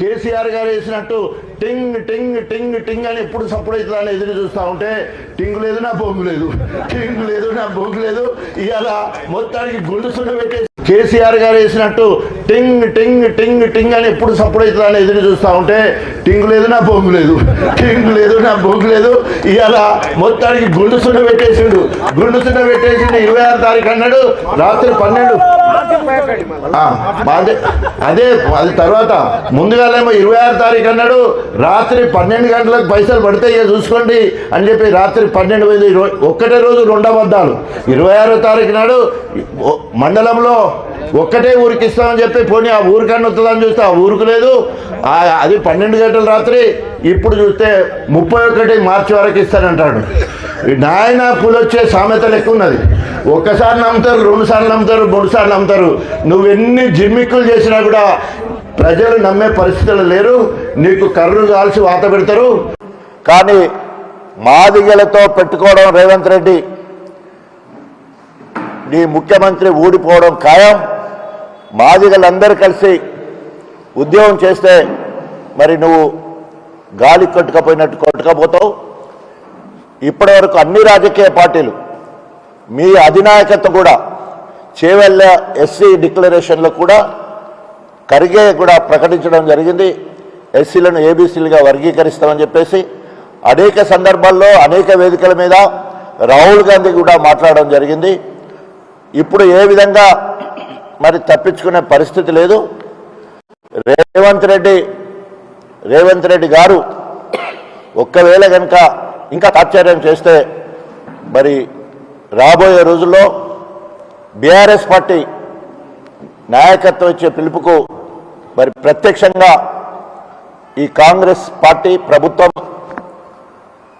కేసీఆర్ గారు వేసినట్టు టింగ్ టింగ్ టింగ్ టింగ్ అని ఎప్పుడు సప్పుడు అవుతుందని ఎదురు చూస్తూ ఉంటే టింగ్ లేదు నా బొంగు లేదు. టింగ్ లేదు నా బొంగు లేదు. ఇవాళ మొత్తానికి గుండు సున్న పెట్టేసి కేసీఆర్ గారు వేసినట్టు టింగ్ టింగ్ టింగ్ టింగ్ అని ఎప్పుడు సప్పుడు అవుతుందని ఎదురు చూస్తూ ఉంటే టింగ్ లేదు నా బొంగు లేదు. టింగ్ లేదు నా బొంగు లేదు. ఇవాళ మొత్తానికి గుండు పెట్టేసిండు. గుండు పెట్టేసిండు ఇరవై ఆరు తారీఖు అన్నాడు. రాత్రి పన్నెండు అదే అదే అది తర్వాత ముందుగానేమో ఇరవై ఆరు తారీఖు అన్నాడు రాత్రి పన్నెండు గంటలకు పైసలు పడితే ఇక చూసుకోండి అని చెప్పి రాత్రి పన్నెండు పోయింది. ఒక్కటే రోజు రెండు అబద్ధాలు. ఇరవై ఆరో తారీఖు నాడు మండలంలో ఒక్కటే ఊరికి ఇస్తామని చెప్పి పోనీ ఆ ఊరికన్నా వస్తుందని చూస్తే ఆ ఊరుకు లేదు. అది పన్నెండు గంటల రాత్రి ఇప్పుడు చూస్తే ముప్పై ఒకటి మార్చి వరకు ఇస్తానంటాడు. నాయన పులొచ్చే సామెత లెక్క ఉన్నది. ఒక్కసారి నమ్ముతారు రెండు సార్లు నమ్ముతారు మూడు సార్లు నమ్ముతారు. నువ్వు ఎన్ని జిమ్మిక్కులు చేసినా కూడా ప్రజలు నమ్మే పరిస్థితులు లేరు. నీకు కర్రు కాల్చి వాత పెడతారు. కానీ మాదిగలతో పెట్టుకోవడం రేవంత్ రెడ్డి నీ ముఖ్యమంత్రి ఊడిపోవడం ఖాయం. మాదిగలందరూ కలిసి ఉద్యోగం చేస్తే మరి నువ్వు గాలి కొట్టుకపోయినట్టు కొట్టుకపోతావు. ఇప్పటివరకు అన్ని రాజకీయ పార్టీలు మీ అధినాయకత కూడా చేవెళ్ళ ఎస్సీ డిక్లరేషన్లో కూడా కరిగే కూడా ప్రకటించడం జరిగింది. ఎస్సీలను ఏబీసీలుగా వర్గీకరిస్తామని చెప్పేసి అనేక సందర్భాల్లో అనేక వేదికల మీద రాహుల్ గాంధీ కూడా మాట్లాడడం జరిగింది. ఇప్పుడు ఏ విధంగా మరి తప్పించుకునే పరిస్థితి లేదు. రేవంత్ రెడ్డి రేవంత్ రెడ్డి గారు ఒక్కవేళ కనుక ఇంకా తాత్పర్యం చేస్తే మరి రాబోయే రోజుల్లో బీఆర్ఎస్ పార్టీ నాయకత్వం ఇచ్చే పిలుపుకు మరి ప్రత్యక్షంగా ఈ కాంగ్రెస్ పార్టీ ప్రభుత్వం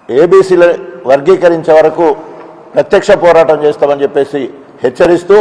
ఏబీసీలు వర్గీకరించే వరకు ప్రత్యక్ష పోరాటం చేస్తామని చెప్పేసి హెచ్చరిస్తూ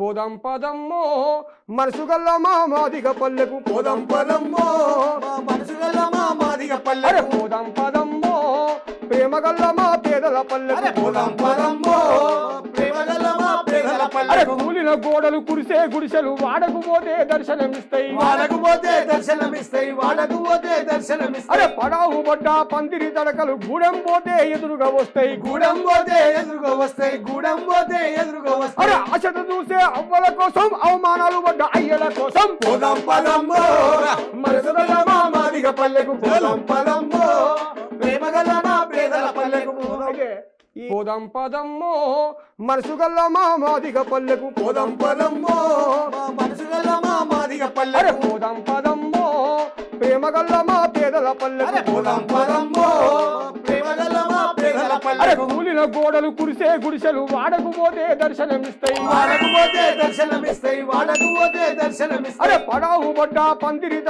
పోదాం పదమ్మో మనసు గల్ల మా మాదిగ పల్లెకు పోదాం పదమ్మో. మా మనసుగల మా మాదిగ అరే పల్లె పోదాం పదమ్మో ప్రేమ గల్ల మా పేదల అరే పల్లెకు పోదాం పదమ్మో. గోడలు కురిసే గుడిసెలు వాడకు పోతే దర్శనమిస్తాయి. వాళ్ళకు పోతే దర్శనమిస్తాయి వాళ్ళకు పోతే అరే దర్శనమిస్తాయి పడావు పడ్డ పందిరి తడకలు గూడెం పోతే ఎదురుగా వస్తాయి. గూడెం పోతే ఎదురుగా వస్తాయి గూడెం పోతే ఎదురుగా అరే వస్తాయి ఆశత చూసే అవ్వల కోసం అవమానాలు పడ్డ అయ్యల కోసం. పోదాం పదమ్మో మనసుగల మా మాదిగ పల్లెకు పోదాం. పోదాం పదమ్మో మనసు గల్ల మా మాదిగ పల్లెకు పోదాం పదమ్మో మా మనసుగల మా మాదిగ అరే పల్లెకు పోదాం పదమ్మో ప్రేమ గల్ల మా పేదల అరే పల్లెకు పోదాం పదమ్మో ప్రేమగల మా పేదల అరే పల్లెకు కూలిన గోడలు కురిసే గుడిసెలు వాడకు పోతే దర్శనమిస్తాయి. వాళ్ళకు పోతే దర్శనమిస్తాయి వాళ్ళకు పోతే అరే దర్శనమిస్తాయి పడావు పడ్డ పందిరి